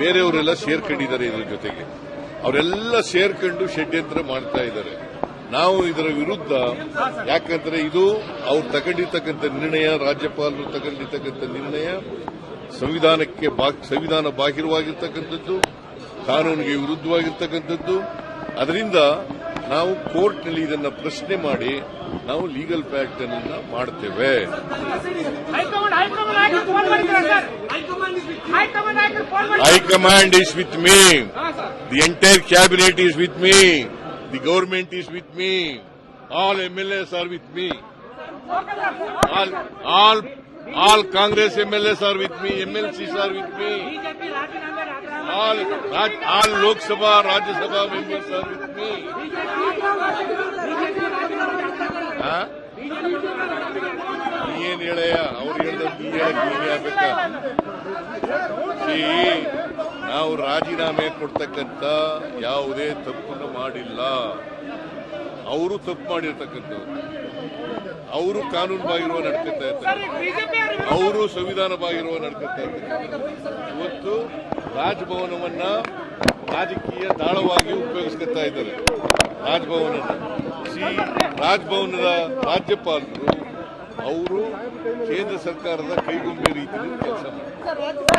ಬೇರೆಯವರೆಲ್ಲ ಸೇರ್ಕೊಂಡಿದ್ದಾರೆ ಇದರ ಜೊತೆಗೆ ಅವರೆಲ್ಲ ಸೇರ್ಕೊಂಡು ಷಡ್ಯಂತ್ರ ಮಾಡ್ತಾ ಇದ್ದಾರೆ ನಾವು ಇದರ ವಿರುದ್ಧ ಯಾಕಂದ್ರೆ ಇದು ಅವ್ರು ತಗೊಂಡಿರ್ತಕ್ಕಂಥ ನಿರ್ಣಯ ರಾಜ್ಯಪಾಲರು ತಗೊಂಡಿರ್ತಕ್ಕಂಥ ನಿರ್ಣಯ ಸಂವಿಧಾನಕ್ಕೆ ಸಂವಿಧಾನ ಬಾಹಿರವಾಗಿರ್ತಕ್ಕಂಥದ್ದು ಕಾನೂನಿಗೆ ವಿರುದ್ಧವಾಗಿರ್ತಕ್ಕಂಥದ್ದು ಅದರಿಂದ ನಾವು ಕೋರ್ಟ್ನಲ್ಲಿ ಇದನ್ನು ಪ್ರಶ್ನೆ ಮಾಡಿ ನಾವು ಲೀಗಲ್ ಫ್ಯಾಕ್ಟ್ ಅನ್ನ ಮಾಡ್ತೇವೆ ಹೈಕಮಾಂಡ್ ಹೈಕಮಾಂಡ್ ನಾಯಕರು ಫೋನ್ ಮಾಡಿದ್ರು ಸರ್ ಹೈಕಮಾಂಡ್ ನಾಯಕರು ಫೋನ್ ಮಾಡಿ ಹೈಕಮಾಂಡ್ is with me. ಹಾ sir The entire cabinet is with me. The government is with me. All MLAs are with me. All, all, all Congress MLAs are with me. MLCs are with me. BJP ರಾಜೀನಾಮೆ ರಾಜೀನಾಮೆ All, Raj- all Lok Sabha, Rajya Sabha members are with me. ಹಾ? ನೀ ಏನ್ ಹೇಳಯ್ಯ ಅವ್ರು ಹೇಳ್ದಂಗೆ ನೀ ಹೇಳಕ್ ನೀನೇ ಆಗ್ಬೇಕಾ See, ನಾವು ರಾಜೀನಾಮೆ ಕೊಡ್ತಕ್ಕಂತ ಯಾವುದೇ ತಪ್ಪನ್ನು ಮಾಡಿಲ್ಲ. ಅವರು ತಪ್ಪು ಮಾಡಿರ್ತಕ್ಕಂಥವ್ರು. ಅವರು ಕಾನೂನು ಬಾಗಿರುವ ನಡ್ಕೊತಾ ಇರ್ತಾರೆ ಅವರು ಸಂವಿಧಾನ ಬಾಗಿರುವ ನಡ್ಕೊತಾ ಇರ್ತಾರೆ ಇವತ್ತು ರಾಜಭವನವನ್ನ ರಾಜಕೀಯ ದಾಳವಾಗಿ ಉಪಯೋಗಿಸ್ಕೊತಾ ಇದ್ದಾರೆ. ರಾಜಭವನ ಸಿ. ರಾಜಭವನದ ರಾಜ್ಯಪಾಲರು, ಅವರು ಕೇಂದ್ರ ಸರ್ಕಾರದ ಕೈಗೊಂಬೆ ರೀತಿಯಲ್ಲಿ ಕೆಲಸ ಮಾಡ್ತಾರೆ.